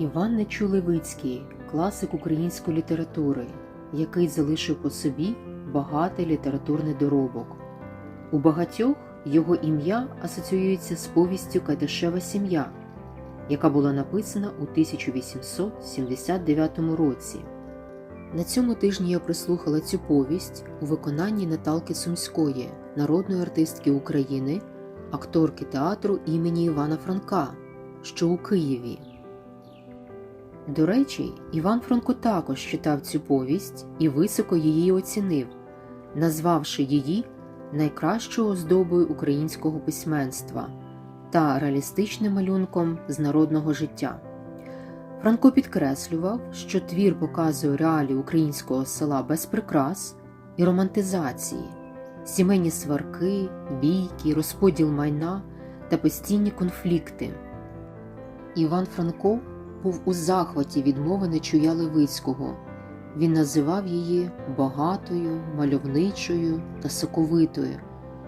Іван Нечулевицький класик української літератури, який залишив по собі багатий літературний доробок. У багатьох його ім'я асоціюється з повістю Кайдашева сім'я, яка була написана у 1879 році. На цьому тижні я прислухала цю повість у виконанні Наталки Сумської, народної артистки України, акторки театру імені Івана Франка, що у Києві. До речі, Іван Франко також читав цю повість і високо її оцінив, назвавши її найкращою оздобою українського письменства та реалістичним малюнком з народного життя. Франко підкреслював, що твір показує реалії українського села без прикрас і романтизації, сімейні сварки, бійки, розподіл майна та постійні конфлікти. Іван Франко був у захваті від мови Нечуя Левицького. Він називав її багатою, мальовничою та соковитою,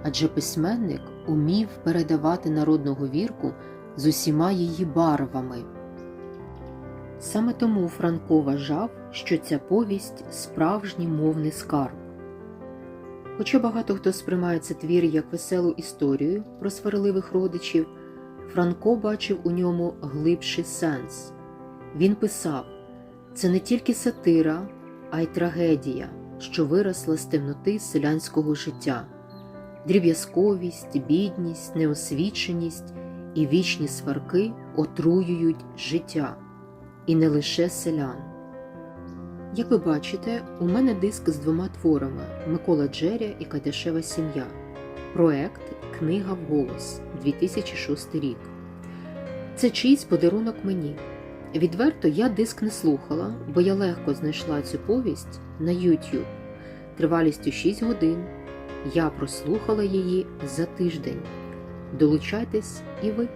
адже письменник умів передавати народну говірку з усіма її барвами. Саме тому Франко вважав, що ця повість справжній мовний скарб. Хоча багато хто сприймає цей твір як веселу історію про сварливих родичів, Франко бачив у ньому глибший сенс. Він писав: це не тільки сатира, а й трагедія, що виросла з темноти селянського життя, дріб'язковість, бідність, неосвіченість і вічні сварки отруюють життя, і не лише селян. Як ви бачите, у мене диск з двома творами Микола Джеря і Кадешева сім'я. Проект Книга вголос 2006 рік. Це чийсь подарунок мені. Відверто я диск не слухала, бо я легко знайшла цю повість на YouTube тривалістю 6 годин. Я прослухала її за тиждень. Долучайтесь і ви.